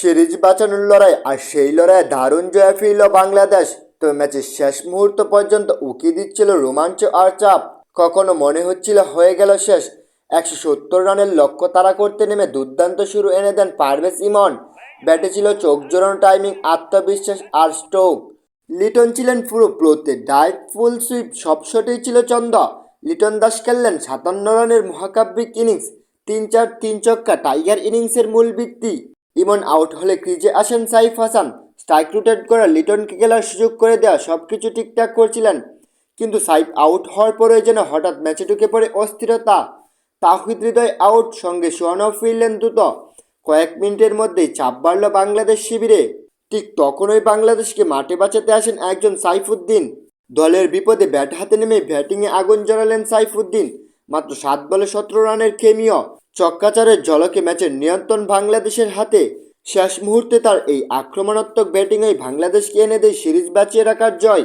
Series বাঁচানোর লড়াই আর সেই লড়াইয়ে দারুণ জয় ফিরল বাংলাদেশ। তো ম্যাচের শেষ মুহূর্ত পর্যন্ত উকি দিচ্ছিল রোমাঞ্চ আর চাপ। কখনো মনে হচ্ছিল হয়ে গেল শেষ। একশো সত্তর রানের লক্ষ্য তারা করতে নেমে দুর্দান্ত শুরু এনে দেন পারভেজ ইমন। ব্যাটে ছিল চোখ জোরানো টাইমিং, আত্মবিশ্বাস আর স্ট্রোক লিটন ছিলেন পুরো প্লোতে ডাইভ, ফুল সুইপ, সব শটেই ছিল চন্দ লিটন দাস খেললেন সাতান্ন রানের মহাকাব্যিক ইনিংস। তিন চার, তিন চক্কা টাইগার ইনিংসের মূল ভিত্তি। ইমন আউট হলে ক্রিজে আসেন সাইফ হাসান। স্ট্রাইক রোটেট করা লিটনকে খেলার সুযোগ করে দেওয়া সব কিছু ঠিকঠাক করছিলেন। কিন্তু সাইফ আউট হওয়ার পরে যেন হঠাৎ ম্যাচে ঢুকে পড়ে অস্থিরতা। তাহিদ হৃদয় আউট, সঙ্গে সোয়ানও ফিরলেন দ্রুত কয়েক মিনিটের মধ্যেই চাপ বাড়ল বাংলাদেশ শিবিরে। ঠিক তখনই বাংলাদেশকে মাঠে বাঁচাতে আসেন একজন সাইফুদ্দিন। দলের বিপদে ব্যাট হাতে নেমে ব্যাটিংয়ে আগুন জ্বালালেন সাইফুদ্দিন। মাত্র সাত বলে সতেরো রানের খেমিও চক্কাচারের ঝলকে ম্যাচের নিয়ন্ত্রণ বাংলাদেশের হাতে। শেষ মুহূর্তে তার এই আক্রমণাত্মক ব্যাটিংয়ে বাংলাদেশকে এনে দেয় সিরিজ বাঁচিয়ে রাখার জয়।